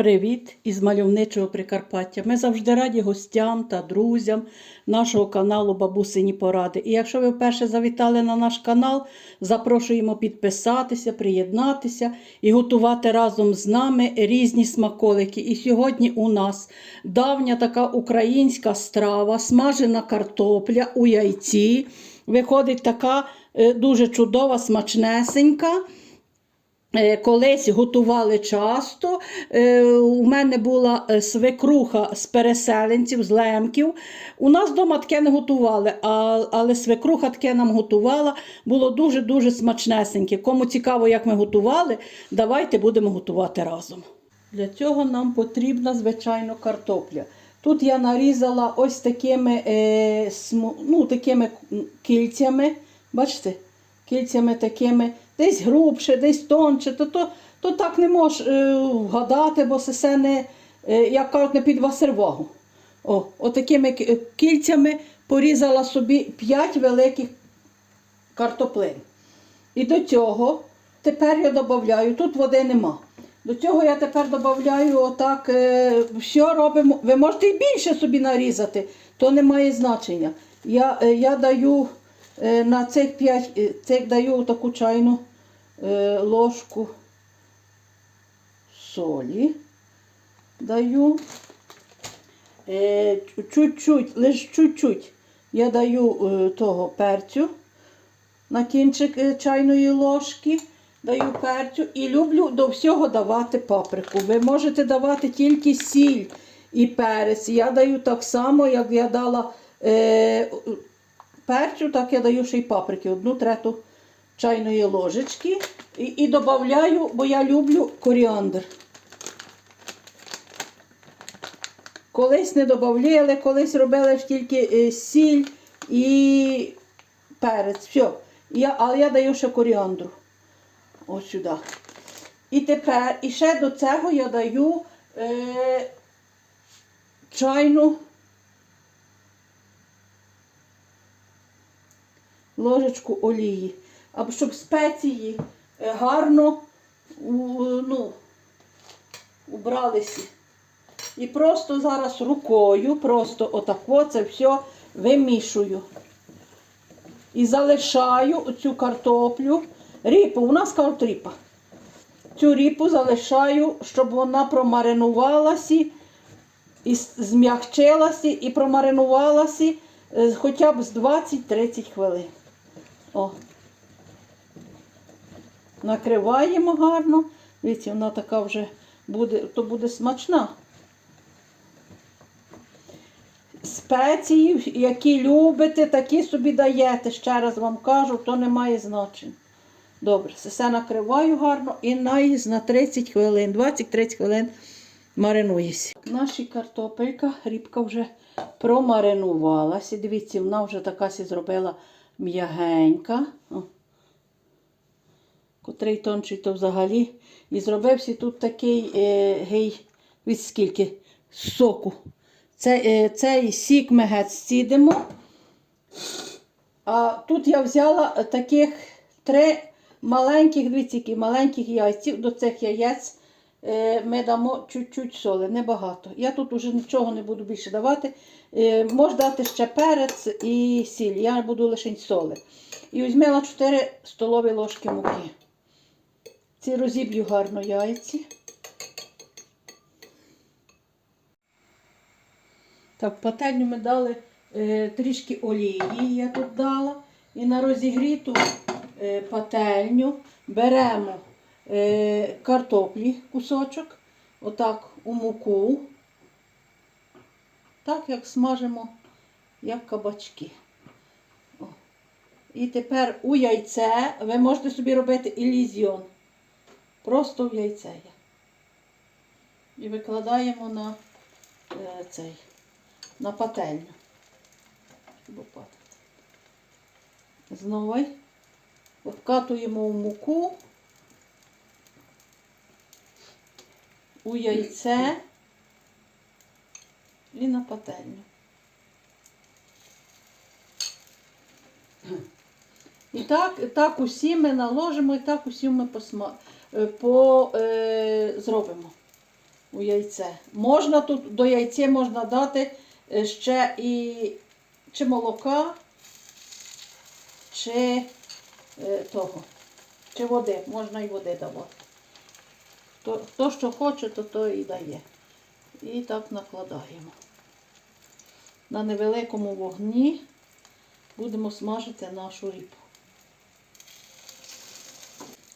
Привіт із мальовничого Прикарпаття. Ми завжди раді гостям та друзям нашого каналу Бабусині Поради. І якщо ви вперше завітали на наш канал, запрошуємо підписатися, приєднатися і готувати разом з нами різні смаколики. І сьогодні у нас давня така українська страва, смажена картопля у яйці. Виходить така е, дуже чудова, смачнесенька. Е, Колись готували часто. Е, У мене була е, свекруха з переселенців, з лемків. У нас вдома таке не готували, але свекруха таке нам готувала. Було дуже-дуже смачнесеньке. Кому цікаво, як ми готували, давайте будемо готувати разом. Для цього нам потрібна, звичайно, картопля. Тут я нарізала ось такими, ну, такими кільцями. Бачите? Кільцями такими, десь грубше, десь тонше, то, то, то так не можеш е, вгадати, бо все не, е, як кажуть, не під вас. О, отакими кільцями порізала собі 5 великих картоплин. І до цього тепер я додаю, тут води нема. До цього я тепер додаю отак, е, все робимо. Ви можете і більше собі нарізати, то не має значення. Я, е, я даю е, на цих 5, е, цих даю таку чайну е, ложку солі. Даю. Е, чуть-чуть, лише чуть-чуть я даю е, того перцю на кінчик е, чайної ложки. Даю перцю і люблю до всього давати паприку. Ви можете давати тільки сіль і перець. Я даю так само, як я дала е, перцю, так я даю ще й паприки, одну трету чайної ложечки. І, і додаю, бо я люблю коріандр. Колись не додавали, колись робили ж тільки е, сіль і перець. Все. Я, але я даю ще коріандру. Ось сюди. І тепер, і ще до цього я даю е, чайну ложечку олії. Або щоб спеції е, гарно ну, убралися. І просто зараз рукою, просто отако це все вимішую. І залишаю цю картоплю. Ріпу, у нас кажуть ріпа. Цю ріпу залишаю, щоб вона промаринувалася і зм'якчилася і промаринувалася е, хоча б з 20-30 хвилин. О. Накриваємо гарно. Дивіться, вона така вже буде, то буде смачна. Спеції, які любите, такі собі даєте. Ще раз вам кажу, то не має значення. Добре, все накриваю гарно і на, на 30 хвилин, 20-30 хвилин маринується. Наша картопелька, рібка вже промаринувалася. Дивіться, вона вже така сі зробила м'ягенька. Котрий тонший, то взагалі. І зробився тут такий е, гей, від скільки соку. Це, е, цей сік ми геть стідимо. А тут я взяла таких три маленьких, які маленьких яйців. До цих яєць ми дамо чуть-чуть соли, небагато. Я тут вже нічого не буду більше давати. Е, Можна дати ще перець і сіль. Я буду лише соли. І візьмела 4 столові ложки муки. Ці розіб'ю гарно яйці. Так, пательню ми дали е, трішки олії, я тут дала. І на розігріту е, пательню беремо е, картоплі кусочок, отак у муку, так як смажимо, як кабачки. О. І тепер у яйце ви можете собі робити ілізіон. Просто в яйце. є. І викладаємо на е, цей на пательню. Щоб опатити. Знову обкатуємо в муку, у яйце і на пательню. І так, так усі ми наложимо, і так усі ми посма... е, по, е, зробимо. у яйце. Можна тут до яйця можна дати е, ще і чи молока, чи е, того, чи води. Можна і води давати. То, хто що хоче, то то і дає. І так накладаємо. На невеликому вогні будемо смажити нашу рибу.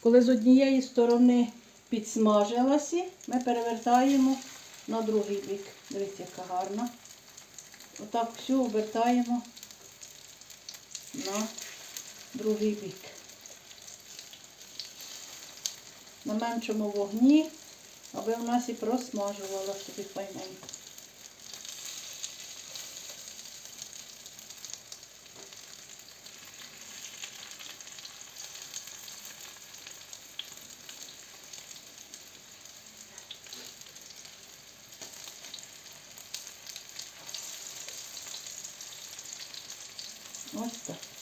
Коли з однієї сторони підсмажилася, ми перевертаємо на другий бік. Дивіться, яка гарна. Отак всю обертаємо на другий бік. На меншому вогні, аби в нас і просмажувала собі файненько. Ось так.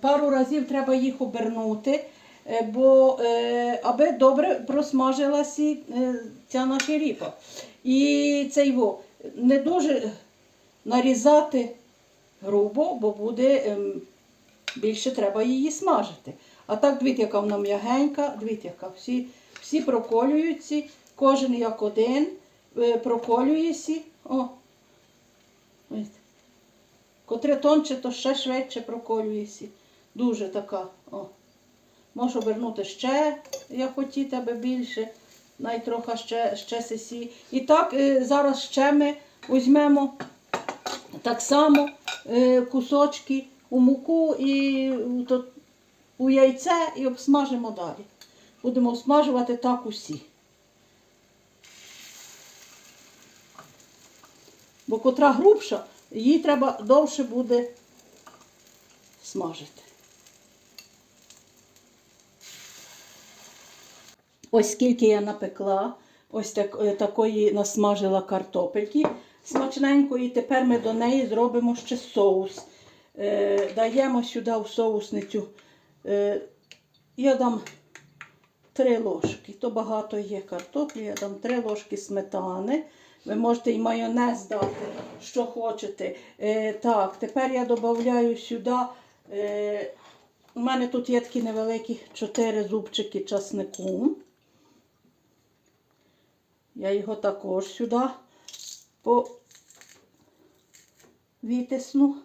Пару разів треба їх обернути, е, бо е, аби добре просмажилася е, ця наша ріпа. І цей во, не дуже нарізати грубо, бо буде ем, більше треба її смажити. А так, дивіться, яка вона м'ягенька, дивіться, яка всі, всі проколюються, кожен як один е, проколюється. О, бачите. Котре тонче, то ще швидше проколюється. Дуже така. О. Можу обернути ще, як хотіти, аби більше. Навіть трохи ще, ще сесі. І так, е, зараз ще ми візьмемо так само е, кусочки у муку і у яйце і обсмажимо далі. Будемо обсмажувати так усі. Бо котра грубша, її треба довше буде смажити. Ось скільки я напекла, ось так, е, такої насмажила картопельки смачненької. Тепер ми до неї зробимо ще соус. Е, даємо сюди в соусницю. Е, я дам три ложки. То багато є картоплі, я дам три ложки сметани. Ви можете і майонез дати, що хочете. Е, так, тепер я додаю сюди. Е, у мене тут є такі невеликі чотири зубчики часнику. Я його також сюди повітисну.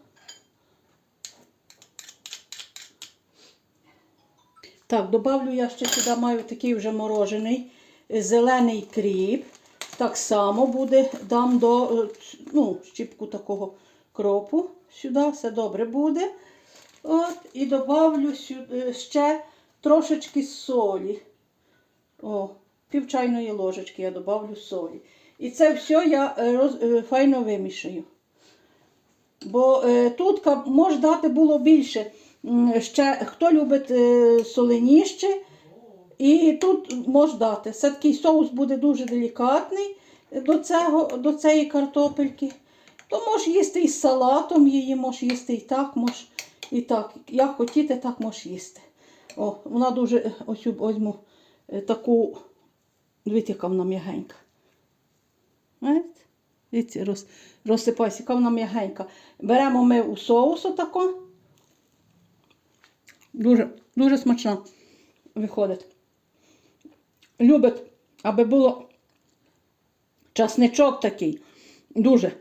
Так, добавлю я ще сюди маю такий вже морожений е, зелений кріп. Так само буде, дам до е, ну, щіпку такого кропу сюди, все добре буде. От, і добавлю сюди ще трошечки солі. О, пів чайної ложечки я добавлю солі. І це все я е, роз, е, файно вимішаю. Бо е, тут може дати було більше. Ще хто любить е, соленіще, і тут може дати. Це такий соус буде дуже делікатний до, цього, до цієї картопельки. То можеш їсти і з салатом її, можеш їсти і так, можеш і так. Як хотіте, так можеш їсти. О, вона дуже ось візьму е, таку, дивіться, яка вона м'ягенька. Дивіться, роз, розсипайся, яка вона м'ягенька. Беремо ми у соус отако. Дуже, дуже смачна виходить. Любить, аби було часничок такий. Дуже.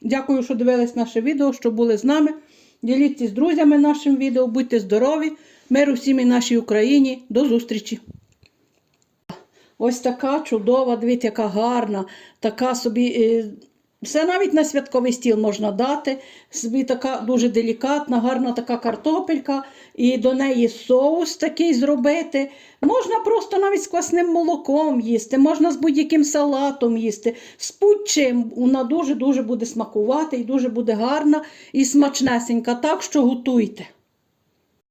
Дякую, що дивились наше відео, що були з нами. Діліться з друзями нашим відео, будьте здорові, миру всім і нашій Україні. До зустрічі! Ось така чудова, дивіться, яка гарна, така собі. Все навіть на святковий стіл можна дати. Собі така дуже делікатна, гарна така картопелька, і до неї соус такий зробити. Можна просто навіть з квасним молоком їсти, можна з будь-яким салатом їсти. З будь-чим вона дуже-дуже буде смакувати і дуже буде гарна і смачнесенька. Так що готуйте.